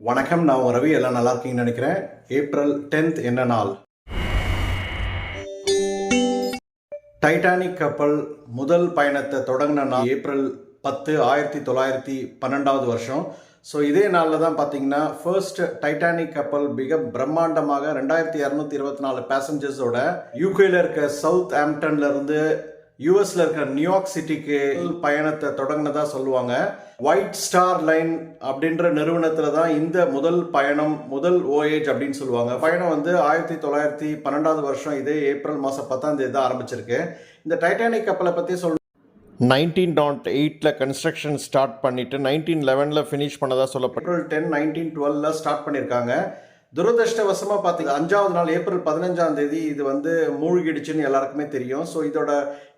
வணக்கம் நான் உங்க ரவி. எல்லாம் நல்லா இருக்கீங்கன்னு நினைக்கிறேன். ஏப்ரல் டென்த் என்ன நாள்? டைட்டானிக் கப்பல் முதல் பயணத்தை தொடங்கின நாள் ஏப்ரல் பத்து ஆயிரத்தி தொள்ளாயிரத்தி பன்னெண்டாவது வருஷம். ஸோ இதே நாளில் தான் பார்த்தீங்கன்னா ஃபர்ஸ்ட் டைட்டானிக் கப்பல் மிக பிரம்மாண்டமாக ரெண்டாயிரத்தி இரநூத்தி இருபத்தி நாலு பேசஞ்சர்ஸோட யூகேல இருக்க சவுத் ஆம்டன்ல இருந்து யூஎஸ்ல இருக்கிற நியூயார்க் சிட்டிக்கு பயணத்தை தொடங்கினதா சொல்லுவாங்க. ஒயிட் ஸ்டார் லைன் அப்படின்ற நிறுவனத்துல தான் இந்த முதல் பயணம் முதல் ஓஏஜ் அப்படின்னு சொல்லுவாங்க. பயணம் வந்து ஆயிரத்தி தொள்ளாயிரத்தி பன்னெண்டாவது வருஷம் இதே ஏப்ரல் மாதம் பத்தாம் தேதி தான் ஆரம்பிச்சிருக்கு. இந்த டைட்டானிக் கப்பலை பற்றி சொல் நைன்டீன் டாட் எயிட்டில் கன்ஸ்ட்ரக்ஷன் ஸ்டார்ட் பண்ணிட்டு நைன்டீன் லெவனில் ஃபினிஷ் பண்ணதா சொல்லப்பட்டு டென் நைன்டீன் டுவெல்ல ஸ்டார்ட் பண்ணியிருக்காங்க துரதிருஷ்டவசமாக பார்த்தீங்க அஞ்சாவது நாள் ஏப்ரல் பதினஞ்சாம் தேதி இது வந்து மூழ்கிடுச்சுன்னு எல்லாருக்குமே தெரியும். ஸோ இதோட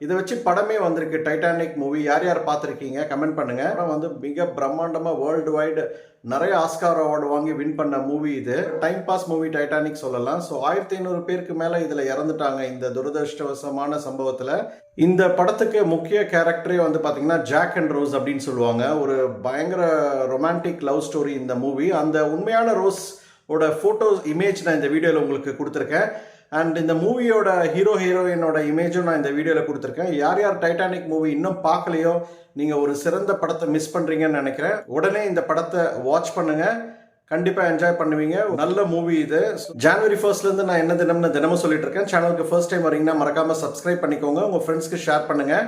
இதை வச்சு படமே வந்திருக்கு டைட்டானிக் மூவி யார் யார் பார்த்துருக்கீங்க? கமெண்ட் பண்ணுங்கள் படம் வந்து மிக பிரம்மாண்டமாக வேர்ல்டு வைடு நிறைய ஆஸ்கார் அவார்டு வாங்கி வின் பண்ண மூவி இது. டைம் பாஸ் மூவி டைட்டானிக் சொல்லலாம். ஸோ ஆயிரத்தி ஐநூறு பேருக்கு மேலே இதில் இறந்துட்டாங்க இந்த துரதிருஷ்டவசமான சம்பவத்தில். இந்த படத்துக்கு முக்கிய கேரக்டரே வந்து பார்த்தீங்கன்னா ஜாக் அண்ட் ரோஸ் அப்படின்னு சொல்லுவாங்க. ஒரு பயங்கர ரொமான்டிக் லவ் ஸ்டோரி இந்த மூவி அந்த உண்மையான ரோஸ் ஓட ஃபோட்டோஸ் இமேஜ் நான் இந்த வீடியோவில் உங்களுக்கு கொடுத்துருக்கேன். அண்ட் இந்த மூவியோட ஹீரோ ஹீரோயினோட இமேஜும் நான் இந்த வீடியோவில் கொடுத்துருக்கேன். யார் யார் டைட்டானிக் மூவி இன்னும் பார்க்கலையோ நீங்கள் ஒரு சிறந்த படத்தை மிஸ் பண்ணுறீங்கன்னு நினைக்கிறேன். உடனே இந்த படத்தை வாட்ச் பண்ணுங்கள் கண்டிப்பாக என்ஜாய் பண்ணுவீங்க. நல்ல மூவி இது. ஜான்வரி ஃபர்ஸ்ட்லேருந்து நான் என்ன தினம்னு தினமும் சொல்லிட்டு இருக்கேன். சேனலுக்கு ஃபர்ஸ்ட் டைம் வரீங்கன்னா மறக்காமல் சப்ஸ்கிரைப் பண்ணிக்கோங்க. உங்கள் ஃப்ரெண்ட்ஸ்க்கு ஷேர் பண்ணுங்கள்